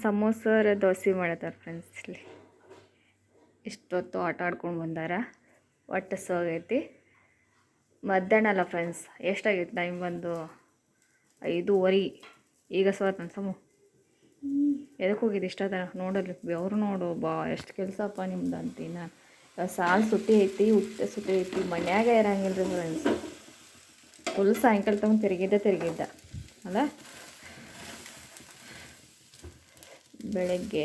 ಸಮೋಸರ dosa ಮಾಡತ್ತಾರ friends ಇಲ್ಲಿ. ಇಷ್ಟೊತ್ತು ಆಟ ಆಡ್ಕೊಂಡು ಬಂದಾರ. ಒಟ್ಟು ಸೋಗೈತಿ. ಮಧ್ಯಾಹ್ನ ಅಲ್ಲ ಫ್ರೆಂಡ್ಸ್ ಎಷ್ಟಾಗೈತಿ ಟೈಮ್ ಬಂದು? ಐದೂವರೆ. ಈಗ ಸೋತನ ಸಮು? ಎದಕ್ಕೆ ಹೋಗಿದ್ದು ಇಷ್ಟದ ನೋಡಲಿ ಬೆವ್ರು ನೋಡು ಬಾ, ಎಷ್ಟು ಕೆಲಸಪ್ಪ ನಿಮ್ದು ಅಂತೀನ ಸಾಲು ಸುಟ್ಟಿ ಐತಿ, ಉಟ್ಟೆ ಸುಟ್ಟಿ ಐತಿ, ಮನ್ಯಾಗ ಇರಂಗಿಲ್ಲ ರೀ ಫ್ರೆಂಡ್ಸ್ ಫುಲ್ ಸಾಯಂಕಾಲ ತಗೊಂಡು ತಿರುಗಿದ್ದೆ, ತಿರುಗಿದ್ದ. ಅಲ್ಲ? ಬೆಳಗ್ಗೆ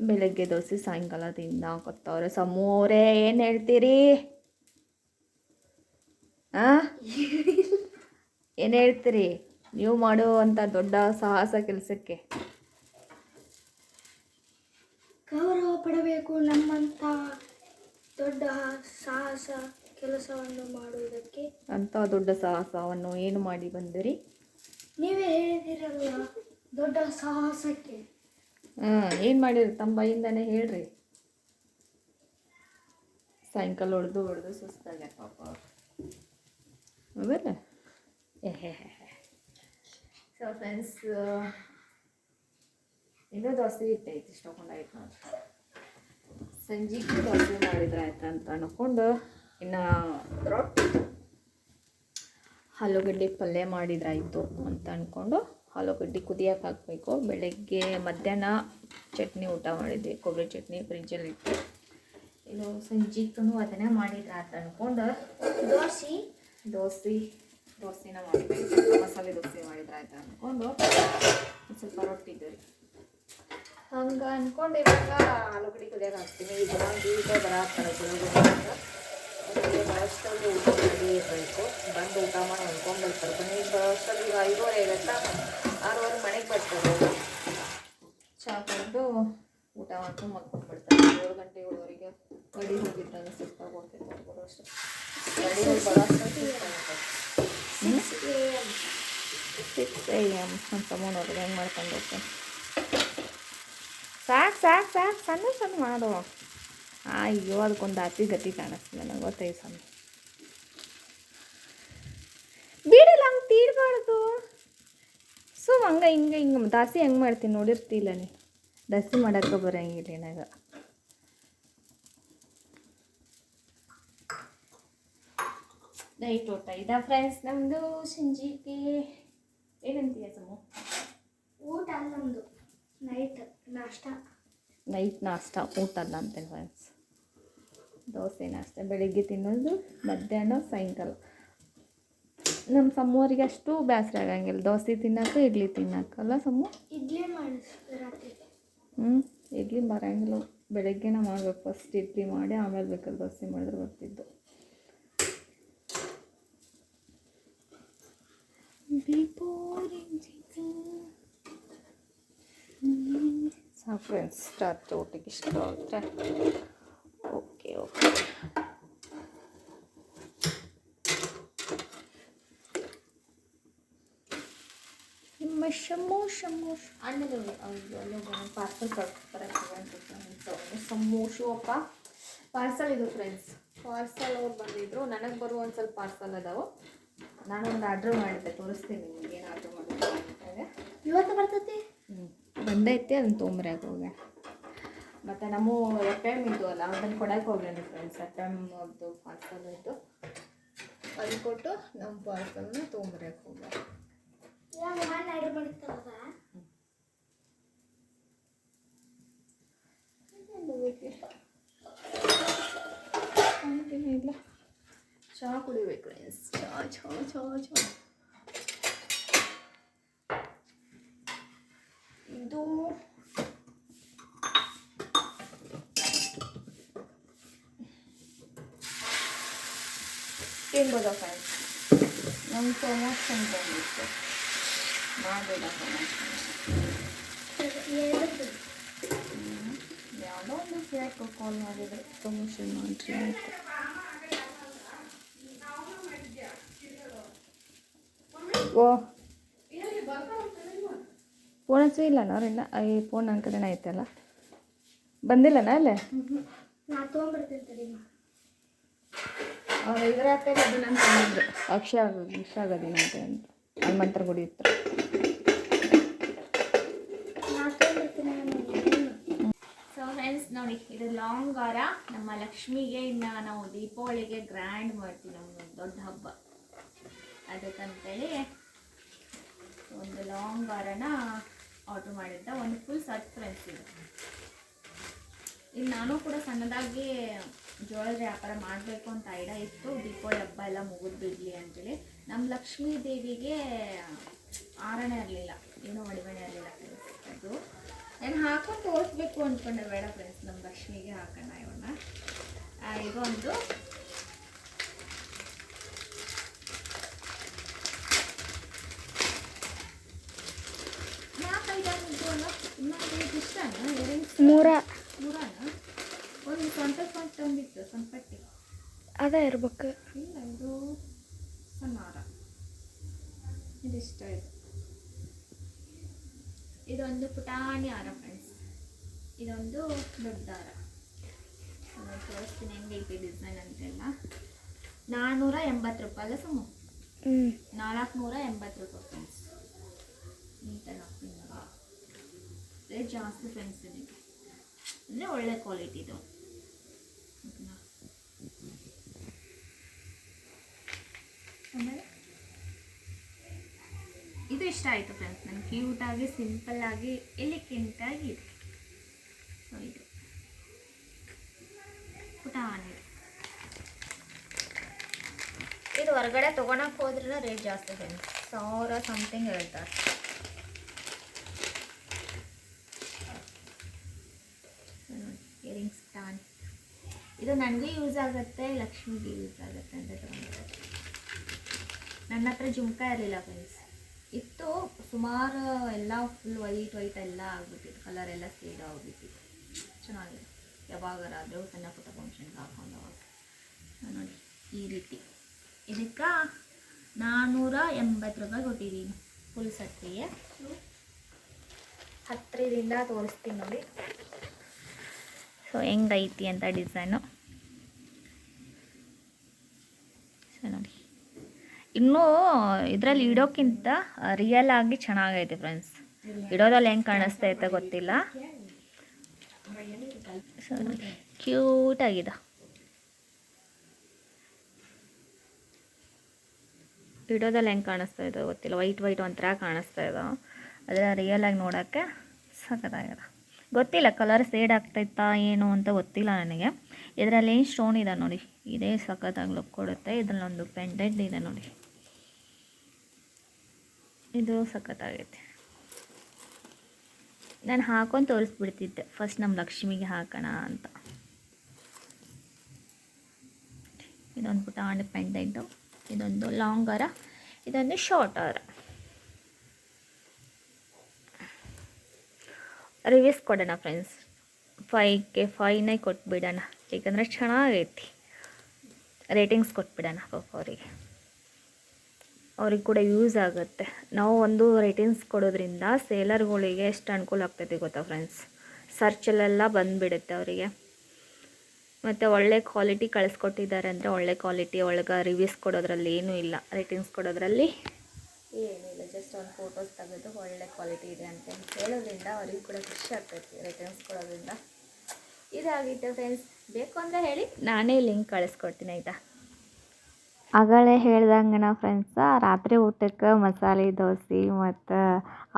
ಬೆಳಗ್ಗೆ ದೋಸೆ ಸಾಯಂಕಾಲ ತಿನ್ನಾಕತ್ತವ್ರೆ ಸಮೋರೆ ಏನು ಹೇಳ್ತೀರಿ? ಆ? ಏನು ಹೇಳ್ತೀರಿ? ನೀವು ಮಾಡುವಂಥ ದೊಡ್ಡ ಸಾಹಸ ಕೆಲಸಕ್ಕೆ. ಗೌರವ ಪಡಬೇಕು ನಮ್ಮಂಥ ದೊಡ್ಡ ಸಾಹಸ ಕೆಲಸವನ್ನು ಮಾಡುವುದಕ್ಕೆ. ಅಂಥ ದೊಡ್ಡ ಸಾಹಸವನ್ನು ಏನು ಮಾಡಿ ಬಂದಿರಿ? ನೀವೇ ಹೇಳಿದಿರಲ್ಲ ದೊಡ್ಡ ಸಾಹಸಕ್ಕೆ. ಹಾಂ ಏನು ಮಾಡಿರಿ? ತಮ್ಮ ಬೈಯಿಂದನೇ ಹೇಳ್ರಿ. ಸಾಯಂಕಾಲ ಹೊಡೆದು ಹೊಡೆದು ಸುಸ್ತಾಗ ಪಾಪ ಹೌದಲ್ಲ ಸೊ ಫ್ರೆಂಡ್ಸ್ ಇನ್ನೂ ದೋಸೆ ಇಟ್ಟೈತಿ ಇಷ್ಟೊಂಡಾಯ್ತು ನೋಡಿ ಸಂಜೆಗೆ ದೋಸೆ ಮಾಡಿದ್ರೆ ಆಯ್ತು ಅಂತ ಅನ್ಕೊಂಡು ಇನ್ನು ರೊಟ್ಟಿ, ಆಲೂಗಡ್ಡೆ ಪಲ್ಯ ಮಾಡಿದ್ರಾಯಿತು ಅಂತ ಅಂದ್ಕೊಂಡು ಆಲೂಗಡ್ಡೆ ಕುದಿಯೋಕೆ ಹಾಕಬೇಕು. ಬೆಳಗ್ಗೆ ಮಧ್ಯಾಹ್ನ ಚಟ್ನಿ ಊಟ ಮಾಡಿದ್ವಿ. ಕೊಬ್ಬರಿ ಚಟ್ನಿ ಫ್ರಿಜ್ಜಲ್ಲಿ ಇಟ್ಟು ಇನ್ನು ಸಂಜೆಗೂ ಅದನ್ನೇ ಮಾಡಿದ್ರೆ ಅಂತ ಅಂದ್ಕೊಂಡು ದೋಸೆ ದೋಸೆ, ದೋಸೆನ ಮಾಡಿದ್ವಿ ಮಸಾಲೆ ದೋಸೆ ಮಾಡಿದ್ರೆ ಆಯ್ತು ಅಂದ್ಕೊಂಡು ಸ್ವಲ್ಪ ರೊಟ್ಟಿ ಹಂಗೆ ಅಂದ್ಕೊಂಡು ಇವಾಗ ಆಲೂಗಡ್ಡೆ ಕುದಿಯೋಕೆ ಹಾಕ್ತೀನಿ. ಈಗ ಈಗ ಬರೋದು ಬರೋಷ್ಟಲ್ಲಿ ಊಟ ಮಾಡಿ ಇರಬೇಕು. ಬಂದು ಊಟ ಮಾಡಿ ಅಂದ್ಕೊಂಡು ಬರ್ತಾರೆ ಮನೆಗೆ ಬರೋಷ್ಟಲ್ಲಿ ಈಗ ಐದುವರೆ ಆಗತ್ತಾ? ಬರ್ತಾರೆ ಚಹಾ ಕುಡಿದು ಊಟ ಮಾಡ್ಕೊಂಡು ಮಲ್ಕೊಂಡು ಬಿಡ್ತಾರೆ ಏಳು ಗಂಟೆ ಏಳುವರೆಗೆ ಕಡಿ ಹೋಗಿದ್ರೆ ಸುಸ್ತಾಗಿ ಹೋಗ್ತೈತೆ ಅವ್ರು ಬರೋಷ್ಟು ಗಡಿ ಹೋಗಿ ಮಾಡ್ಕೊಂಡು ಹೋಗ್ತೇನೆ ಸಾಕು ಸಾಕು ಸಾಕು, ಸಣ್ಣ ಸಣ್ಣ ಮಾಡು. ಅಯ್ಯೋ, ಅದಕ್ಕೊಂದು ಅತಿ ಗತಿ ಕಾಣಿಸ್ತು ನನಗೆ ಗೊತ್ತೈತೆ ಸಣ್ಣ. ಬಿಡಲ್ಲ ಹಂಗೆ ತೀರ್ಬಾರ್ದು ಸೊ ಹಂಗೆ ಹಿಂಗೆ ಹಿಂಗೆ ದಾಸಿ ಹೆಂಗೆ ಮಾಡ್ತೀನಿ ನೋಡಿರ್ತಿಲ್ಲ ನೀ ದಸಿ ಮಾಡೋಕ್ಕೆ ಬರೋಂಗಿಲ್ಲ ನನಗೆ ನೈಟ್ ಊಟ ಇದ ಫ್ರೆಂಡ್ಸ್ ನಮ್ಮದು ಸಂಜಿಗೆ ಏನಂತೀಯ ಸಮು? ಊಟ ಅಲ್ಲ ನಮ್ಮದು ನೈಟ್ ನಾಷ್ಟ. ನೈಟ್ ನಾಷ್ಟ ಊಟ ಅಲ್ಲ ಅಂತೇಳಿ ಫ್ರೆಂಡ್ಸ್ ದೋಸೆ ನಾಷ್ಟ ಬೆಳಿಗ್ಗೆ ತಿನ್ನೋದು ಮಧ್ಯಾಹ್ನ ಸಾಯಂಕಾಲ. ನಮ್ಮ ಸಮ್ಮೋರಿಗೆ ಅಷ್ಟು ಬೇಸರ ಆಗಂಗಿಲ್ಲ. ದೋಸೆ ತಿನ್ನಾಕ ಇಡ್ಲಿ ತಿನ್ನಕ್ಕಲ್ಲ ಸಮ್ಮು ಇಡ್ಲಿ ಹ್ಞೂ ಇಡ್ಲಿ ಬರಂಗಿಲ್ಲ. ಬೆಳಗ್ಗೆನ ಮಾಡಬೇಕು ಫಸ್ಟ್ ಇಡ್ಲಿ ಮಾಡಿ ಆಮೇಲೆ ಬೇಕಾದ್ರೆ ದೋಸೆ ಮಾಡಿದ್ರೆ ಬರ್ತಿದ್ದು. ಸಾಕು ಫ್ರೆಂಡ್ಸ್ ಸ್ಟಾರ್ಟ್ ಊಟಕ್ಕೆ ಇಷ್ಟ ಆದರೆ ಶಮು ಶಮು ಅಣ್ಣದು ಪಾರ್ಸಲ್ ಸಮೋಸು ಅಪ್ಪ. ಪಾರ್ಸಲ್ ಇದು ಫ್ರೆಂಡ್ಸ್ ಪಾರ್ಸಲ್ ಅವ್ರು ಬಂದಿದ್ರು. ನನಗೆ ಬರುವ ಒಂದು ಸ್ವಲ್ಪ ಪಾರ್ಸಲ್ ಅದಾವೆ. ನಾನು ಒಂದು ಆರ್ಡ್ರ್ ಮಾಡಿದ್ದೆ. ತೋರಿಸ್ತೀನಿ ನಿಮಗೆ ಏನು ಆರ್ಡ್ರ್ ಮಾಡಿದ್ದೆ ಇವತ್ತು ಬರ್ತೈತಿ? ಹ್ಞೂ ಬಂದೈತಿ ಅದನ್ನ ತೊಗೊಂಬರ್ಯಾಕ ಹೋಗ್ಯ ಮತ್ತು ನಮ್ಮ ಎಫ್ ಎಂ ಇದ್ದು ಅಲ್ಲ ಅದನ್ನು ಕೊಡಕ್ಕೆ ಹೋಗ್ಯಾನ ಫ್ರೆಂಡ್ಸ್ ಎಫ್ ಎಂ ಅದು ಪಾರ್ಸಲ್ ಇತ್ತು ಅದು ಕೊಟ್ಟು ನಮ್ಮ ಪಾರ್ಸಲ್ನ ತೊಗೊಂಬರ್ಯಾಕ ಹೋಗ್ಯ ಇವಾಗ ನಾನು ಆರ್ಡರ್ ಮಾಡ್ತಾರಲ್ಲ ಇಲ್ಲ ಚಹಾ ಕುಡಿಬೇಕು ಫ್ರೆಂಡ್ಸ್ ಚಹಾ ಚಹಾ ಚಹಾ ಚಹಾ ಇದು ತಿನ್ಬೋದಾ ಫ್ರೆಂಡ್ಸ್ ನಮ್ಮ ಪ್ರಮೋಷನ್ ಬಂದಿತ್ತು. ಯಾವುದೋ ಒಂದು ಯಾಕೆ ಕಾಲ್ ಮಾಡಿದ್ರೆ ಪ್ರಮೋಷನ್ ಮಾಡಿರಿ ಓ. ಫೋನ್ ಹಚ್ಚಿ ಇಲ್ಲನ ಅವ್ರಿನ್ನ ಈ ಫೋನ್ ನನ್ನ ಕಡೆನೇ ಐತಲ್ಲ ಬಂದಿಲ್ಲನ ಅಲ್ಲೇ. ಅವ್ರು ಇದ್ರ ಹತ್ತಿರ ಅದು ನನ್ನ ತಂದಿದ್ರು ಅಕ್ಷಯ ಇಷ್ಟ ದಿನ ಅಂತ ಅಂತ ಹನುಮಂತರ ಗುಡಿ ಬರ್ತೀನಿ ಸೊ ಫ್ರೆಂಡ್ಸ್ ನೋಡಿ, ಇದು ಲಾಂಗ್ ವಾರ. ನಮ್ಮ ಲಕ್ಷ್ಮಿಗೆ ಇನ್ನು ನಾವು ದೀಪಾವಳಿಗೆ ಗ್ರ್ಯಾಂಡ್ ಮಾಡ್ತೀವಿ ನಮ್ಗೊಂದು ದೊಡ್ಡ ಹಬ್ಬ. ಅದಕ್ಕಂತೇಳಿ ಒಂದು ಲಾಂಗ್ ವಾರನ ಆರ್ಡ್ರ್ ಮಾಡಿದ್ದ. ಒಂದು ಫುಲ್ ಸರ್ಪ್ರೈಸ್ ಇದು. ಇನ್ನು ನಾನು ಕೂಡ ಸಣ್ಣದಾಗಿ ಜೋಳದ ವ್ಯಾಪಾರ ಮಾಡಬೇಕು ಅಂತ ಐಡಿಯಾ ಇತ್ತು. ದೀಪಾವಳಿ ಹಬ್ಬ ಎಲ್ಲ ಮುಗಿದು ಬಿಡಲಿ ಅಂತೇಳಿ. ನಮ್ಮ ಲಕ್ಷ್ಮೀ ದೇವಿಗೆ ಆರಣೆ ಇರಲಿಲ್ಲ, ಏನೂ ಒಡವೆಣೆ ಇರಲಿಲ್ಲ ಅದು. ನಾನು ಹಾಕೊಂಡು ತೋರಿಸ್ಬೇಕು ಅಂದ್ಕೊಂಡೆ ಬೇಡ ಫ್ರೆಂಡ್ಸ್ ನಮ್ಮ ಲಕ್ಷ್ಮಿಗೆ ಹಾಕೋಣ ಇವನ್ನ. ಇದೊಂದು ಅದ ಇರ್ಬೇಕು. ಇದು ಸಣ್ಣ ಇದಿಷ್ಟ. ಇದು ಇದೊಂದು ಪುಟಾಣಿ ಹಾರ ಫ್ರೆಂಡ್ಸ್ ಇದೊಂದು ದೊಡ್ಡ ಹಾರ. ತೋರಿಸ್ತೀನಿ ಹೆಂಗೈತೆ ಡಿಸೈನ್ ಅಂತೆಲ್ಲ. ನಾನ್ನೂರ ಎಂಬತ್ತು ರೂಪಾಯಿ ಅಲ್ಲ ಸುಮ್ಮ. ನಾಲ್ಕು ನಾಲ್ಕುನೂರ ಎಂಬತ್ತು ರೂಪಾಯಿ ಫ್ರೆಂಡ್ಸ್ ನೀಟಾಗಿ ಹಾಕ್ತೀನಿ ರೇಟ್ ಜಾಸ್ತಿ ಫ್ರೆಂಡ್ಸ್ ಇದೆ. ಅಂದರೆ ಒಳ್ಳೆ ಕ್ವಾಲಿಟಿದು ಓಕೆನಾ ಆಮೇಲೆ ಇದು ಇಷ್ಟ ಆಯಿತು ಫ್ರೆಂಡ್ಸ್ ನನಗೆ ಕ್ಯೂಟಾಗಿ ಸಿಂಪಲ್ಲಾಗಿ ಎಲಿಕೆಂಟಾಗಿ ಇದೆ. ಸೊ ಇದು. ಪುಟಾಣಿ ಇದು ಹೊರಗಡೆ ತೊಗೊಳಕ್ಕೆ ಹೋದ್ರೆ ರೇಟ್ ಜಾಸ್ತಿ ಫ್ರೆಂಡ್ಸ್ ಸಾವಿರ ಸಮಥಿಂಗ್ ಹೇಳ್ತಾರೆ. ಇಯರಿಂಗ್ಸ್ ಟಾನ್ ಇದು ನನಗೆ ಯೂಸ್ ಆಗುತ್ತೆ ಲಕ್ಷ್ಮಿಗೆ ಯೂಸ್ ಆಗುತ್ತೆ ಅಂತ ತೊಗೊಂಡಿರೋದು. ನನ್ನ ಹತ್ರ ಜುಮ್ಕ ಇರಲಿಲ್ಲ ಫ್ರೆಂಡ್ಸ್ ಇತ್ತು. ಸುಮಾರು ಎಲ್ಲ ಫುಲ್ ವೈಟ್ ವೈಟ್ ಎಲ್ಲ ಆಗ್ಬಿಟ್ಟಿತ್ತು. ಕಲರ್ ಎಲ್ಲ ಸೇಡ್ ಆಗ್ಬಿಟ್ಟಿತ್ತು. ಚೆನ್ನಾಗಿದೆ. ಯಾವಾಗರಾದರೂ ಸಣ್ಣ ಪುಟ್ಟ ಫಂಕ್ಷನ್ಗೆ ಹಾಕೊಂಡು ಅವಾಗ ನೋಡಿ, ಈ ರೀತಿ. ಇದಕ್ಕೆ ನಾನ್ನೂರ ಎಂಬತ್ತು ರೂಪಾಯಿ ಕೊಟ್ಟಿದ್ದೀನಿ. ಫುಲ್ ಸಟ್ಟಿಗೆ ಹತ್ತಿರದಿಂದ ತೋರಿಸ್ತೀನಿ ನೋಡಿ. ಸೊ ಹೆಂಗೈತಿ ಅಂತ ಡಿಸೈನು ಸೊ ನೋಡಿ ಇನ್ನೂ ಇದರಲ್ಲಿ ಇಡೋಕ್ಕಿಂತ ರಿಯಲ್ ಆಗಿ ಚೆನ್ನಾಗೈತೆ ಫ್ರೆಂಡ್ಸ್ ಇಡೋದಲ್ಲಿ ಹೆಂಗೆ ಕಾಣಿಸ್ತೈತೆ ಗೊತ್ತಿಲ್ಲ. ಸೊ ನೋಡಿ ಕ್ಯೂಟ್ ಆಗಿದೆ. ಇಡೋದಲ್ಲಿ ಹೆಂಗೆ ಕಾಣಿಸ್ತಾ ಇದೆ ಗೊತ್ತಿಲ್ಲ. ವೈಟ್ ವೈಟ್ ಒಂಥರ ಕಾಣಿಸ್ತಾ ಇದೆ ಅದರ ರಿಯಲ್ ಆಗಿ ನೋಡೋಕ್ಕೆ ಸಖತ್ತಾಗಿದೆ. ಗೊತ್ತಿಲ್ಲ ಕಲರ್ ಸೇಡ್ ಆಗ್ತೈತಾ ಏನು ಅಂತ ಗೊತ್ತಿಲ್ಲ ನನಗೆ. ಇದರಲ್ಲಿ ಏನು ಸ್ಟೋನ್ ಇದೆ ನೋಡಿ. ಇದೇ ಸಖತ್ತಾಗಿ ಲುಕ್ ಕೊಡುತ್ತೆ. ಇದರಲ್ಲಿ ಒಂದು ಪೆಂಡೆಂಟ್ ಇದೆ ನೋಡಿ. ಇದು ಸಖತ್ತಾಗೈತೆ. ನಾನು ಹಾಕೊಂಡು ತೋರಿಸ್ಬಿಡ್ತಿದ್ದೆ. ಫಸ್ಟ್ ನಮ್ಮ ಲಕ್ಷ್ಮಿಗೆ ಹಾಕೋಣ ಅಂತ. ಇದೊಂದು ಪುಟಾಣಿ ಪೆಂಡೆಂಟು ಇದೊಂದು ಲಾಂಗ್ ಅರ, ಇದೊಂದು ಶಾರ್ಟ್ ಅರ. ರಿವ್ಯೂಸ್ ಕೊಡೋಣ ಫ್ರೆಂಡ್ಸ್ ಫೈವ್ಗೆ ಫೈವ್ನೇ ಕೊಟ್ಬಿಡೋಣ. ಏಕೆಂದರೆ ಚೆನ್ನಾಗೈತಿ. ರೇಟಿಂಗ್ಸ್ ಕೊಟ್ಬಿಡೋಣ ಪಾಪ ಅವರಿಗೆ ಅವ್ರಿಗೆ ಕೂಡ ಯೂಸ್ ಆಗುತ್ತೆ. ನಾವು ಒಂದು ರೇಟಿಂಗ್ಸ್ ಕೊಡೋದ್ರಿಂದ ಸೇಲರ್ಗಳಿಗೆ ಎಷ್ಟು ಅನುಕೂಲ ಆಗ್ತೈತಿ ಗೊತ್ತಾ ಫ್ರೆಂಡ್ಸ್ ಸರ್ಚಲ್ಲೆಲ್ಲ ಬಂದುಬಿಡುತ್ತೆ ಅವರಿಗೆ. ಮತ್ತು ಒಳ್ಳೆ ಕ್ವಾಲಿಟಿ ಕಳಿಸ್ಕೊಟ್ಟಿದ್ದಾರೆ ಅಂದರೆ ಒಳ್ಳೆ ಕ್ವಾಲಿಟಿ ಒಳಗೆ ರಿವ್ಯೂಸ್ ಕೊಡೋದ್ರಲ್ಲಿ ಏನೂ ಇಲ್ಲ. ರೇಟಿಂಗ್ಸ್ ಕೊಡೋದ್ರಲ್ಲಿ ಏನಿಲ್ಲ ಜಸ್ಟ್ ಒಂದು ಫೋಟೋಸ್ ತೆಗೆದು ಒಳ್ಳೆ ಕ್ವಾಲಿಟಿ ಇದೆ ಅಂತ ಹೇಳೋದ್ರಿಂದ ಅವ್ರಿಗೆ ಕೂಡ ಖುಷಿ ಆಗ್ತೈತಿ ರೇಟಿಂಗ್ಸ್ ಕೊಡೋದ್ರಿಂದ. ಇದಾಗಿತ್ತು ಫ್ರೆಂಡ್ಸ್ ಬೇಕು ಅಂದರೆ ಹೇಳಿ. ನಾನೇ ಲಿಂಕ್ ಕಳಿಸ್ಕೊಡ್ತೀನಿ ಆಯಿತಾ? ಆಗಳೇ ಹೇಳ್ದಂಗೆ ನಾವು ಫ್ರೆಂಡ್ಸ ರಾತ್ರಿ ಊಟಕ್ಕೆ ಮಸಾಲೆ ದೋಸೆ ಮತ್ತು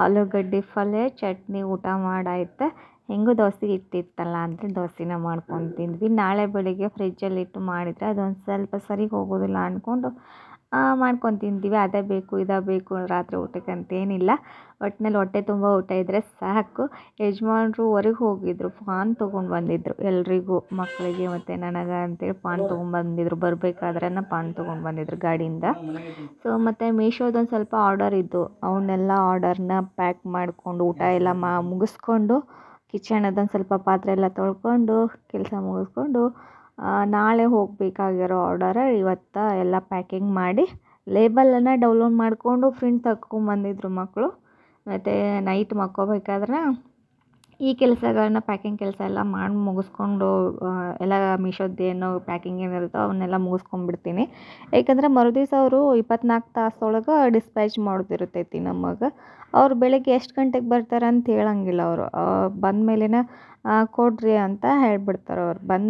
ಆಲೂಗಡ್ಡೆ ಪಲ್ಯ, ಚಟ್ನಿ ಊಟ ಮಾಡಾಯ್ತು. ಹೆಂಗೂ ದೋಸೆ ಇಟ್ಟಿತ್ತಲ್ಲ ಅಂತ ದೋಸೆನ ಮಾಡ್ಕೊಂಡು ತಿಂದ್ವಿ. ನಾಳೆ ಬೆಳಿಗ್ಗೆ ಫ್ರಿಜ್ಜಲ್ಲಿ ಇಟ್ಟು ಮಾಡಿದರೆ ಅದೊಂದು ಸ್ವಲ್ಪ ಸರಿ ಹೋಗೋದಿಲ್ಲ ಅಂದ್ಕೊಂಡು ಮಾಡ್ಕೊಂಡು ತಿಂತೀವಿ. ಅದೇ ಬೇಕು, ಇದೇ ಬೇಕು ರಾತ್ರಿ ಊಟಕ್ಕೆ ಅಂತೇನಿಲ್ಲ. ಒಟ್ಟಿನಲ್ಲಿ ಹೊಟ್ಟೆ ತುಂಬ ಊಟ ಇದ್ದರೆ ಸಾಕು. ಯಜಮಾನ್ರು ಹೊರಗೆ ಹೋಗಿದ್ರು ಪಾನ್ ತೊಗೊಂಡು ಬಂದಿದ್ರು. ಎಲ್ರಿಗೂ, ಮಕ್ಕಳಿಗೆ ಮತ್ತು ನನಗೆ ಅಂತೇಳಿ ಪಾನ್ ತೊಗೊಂಡ್ಬಂದಿದ್ರು ಬರಬೇಕಾದ್ರೆ ಫಾನ್ ತೊಗೊಂಡು ಬಂದಿದ್ರು ಗಾಡಿಯಿಂದ. ಸೊ ಮತ್ತು ಮೀಶೋದೊಂದು ಸ್ವಲ್ಪ ಆರ್ಡರ್ ಇದ್ದು. ಅವನ್ನೆಲ್ಲ ಆರ್ಡರ್ನ ಪ್ಯಾಕ್ ಮಾಡಿಕೊಂಡು, ಊಟ ಎಲ್ಲ ಮಾ, ಮುಗಿಸ್ಕೊಂಡು ಕಿಚನ್ ಅದೊಂದು ಸ್ವಲ್ಪ ಪಾತ್ರೆ ಎಲ್ಲ ತೊಳ್ಕೊಂಡು, ಕೆಲಸ ಮುಗಿಸ್ಕೊಂಡು ನಾಳೆ ಹೋಗಬೇಕಾಗಿರೋ ಆರ್ಡರ ಇವತ್ತು ಎಲ್ಲ ಪ್ಯಾಕಿಂಗ್ ಮಾಡಿ ಲೇಬಲನ್ನು ಡೌನ್ಲೋಡ್ ಮಾಡಿಕೊಂಡು ಪ್ರಿಂಟ್ ತಕ್ಕೊಂಬಂದಿದ್ರು ಮಕ್ಕಳು ಮತ್ತು ನೈಟ್ ಮಕ್ಕೋಬೇಕಾದ್ರೆ ಈ ಕೆಲಸಗಳನ್ನ ಪ್ಯಾಕಿಂಗ್ ಕೆಲಸ ಎಲ್ಲ ಮಾಡಿ ಮುಗಿಸ್ಕೊಂಡು ಎಲ್ಲ ಮೀಶೋದ್ದು ಏನು ಪ್ಯಾಕಿಂಗ್ ಏನಿರುತ್ತೋ ಅವನ್ನೆಲ್ಲ ಮುಗಿಸ್ಕೊಂಡ್ಬಿಡ್ತೀನಿ. ಏಕೆಂದರೆ ಮರುದಿವಸ ಅವರು ಇಪ್ಪತ್ನಾಲ್ಕು ತಾಸೊಳಗೆ ಡಿಸ್ಪ್ಯಾಚ್ ಮಾಡೋದಿರ್ತೈತಿ ನಮಗೆ. ಅವ್ರು ಬೆಳಗ್ಗೆ ಎಷ್ಟು ಗಂಟೆಗೆ ಬರ್ತಾರೆ ಅಂತ ಹೇಳಂಗಿಲ್ಲ ಅವರು. ಬಂದ ಮೇಲೆ ಕೊಡ್ರಿ ಅಂತ ಹೇಳ್ಬಿಡ್ತಾರೆ ಅವ್ರು. ಬಂದ